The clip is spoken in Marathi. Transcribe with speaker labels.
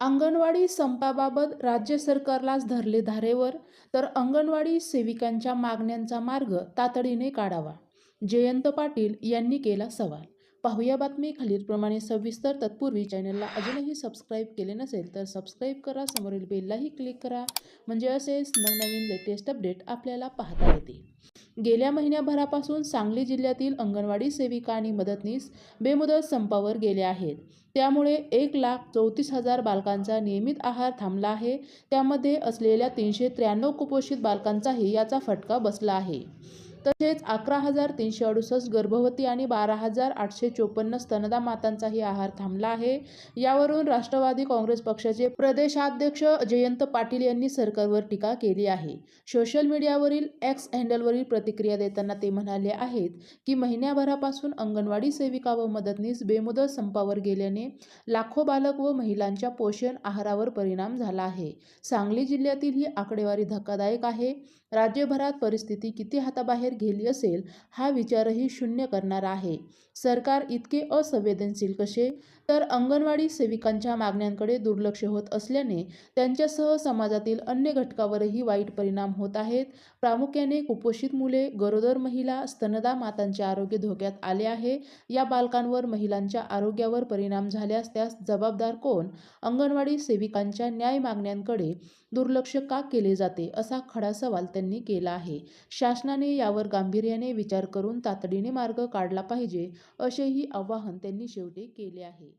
Speaker 1: अंगणवाडी संपाबाबत राज्य सरकारलाच धरले धारेवर तर अंगणवाडी सेविकांच्या मागण्यांचा मार्ग तातडीने काढावा. जयंत पाटील यांनी केला सवाल पाहूया बातमी खालीलप्रमाणे. सविस्तर तत्पूर्वी चॅनलला अजूनही सबस्क्राईब केले नसेल तर सबस्क्राईब करा. समोरील बेललाही क्लिक करा. म्हणजे असेच नवनवीन लेटेस्ट अपडेट आपल्याला पाहता येतील. गेल्या महिन्याभरापासून सांगली जिल्ह्यातील अंगणवाडी सेविका आणि मदतनीस बेमुदत संपावर गेले आहेत. त्यामुळे एक लाख चौतीस हजार बालकांचा नियमित आहार थांबला आहे. त्यामध्ये असलेल्या तीनशे त्र्याण्णव कुपोषित बालकांचाही याचा फटका बसला आहे. तसेच अकरा हजार तीनशे अडुसष्ट गर्भवती आणि बारा हजार आठशे चोपन्न स्तनदा मातांचाही आहार थांबला आहे. यावरून राष्ट्रवादी काँग्रेस पक्षाचे प्रदेशाध्यक्ष जयंत पाटील यांनी सरकारवर टीका केली आहे. सोशल मीडियावरील एक्स हँडलवरील प्रतिक्रिया देताना ते म्हणाले आहेत की महिन्याभरापासून अंगणवाडी सेविका व मदतनीस बेमुदत संपावर गेल्याने लाखो बालक व महिलांच्या पोषण आहारावर परिणाम झाला आहे. सांगली जिल्ह्यातील ही आकडेवारी धक्कादायक आहे. राज्यभरात परिस्थिती किती हाताबाहेर गेली असेल हा विचारही शून्य करणारा आहे. सरकार इतके असंवेदनशील कसे? तर अंगणवाडी सेविकांच्या मागण्यांकडे दुर्लक्ष होत असल्याने त्यांच्यासह समाजातील अन्य घटकावरही वाईट परिणाम होत आहेत. प्रामुख्याने कुपोषित मुले गरोदर महिला स्तनदा मातांचे आरोग्य धोक्यात आले आहे. या बालकांवर महिलांच्या आरोग्यावर परिणाम झाल्यास त्यास जबाबदार कोण? अंगणवाडी सेविकांच्या न्याय मागण्यांकडे दुर्लक्ष का केले जाते असा खडा सवाल त्यांनी केला आहे. शासनाने यावर यावर गांभीर्याने विचार करून तातडीने मार्ग काढला पाहिजे असेही आवाहन त्यांनी शेवटी केले आहे.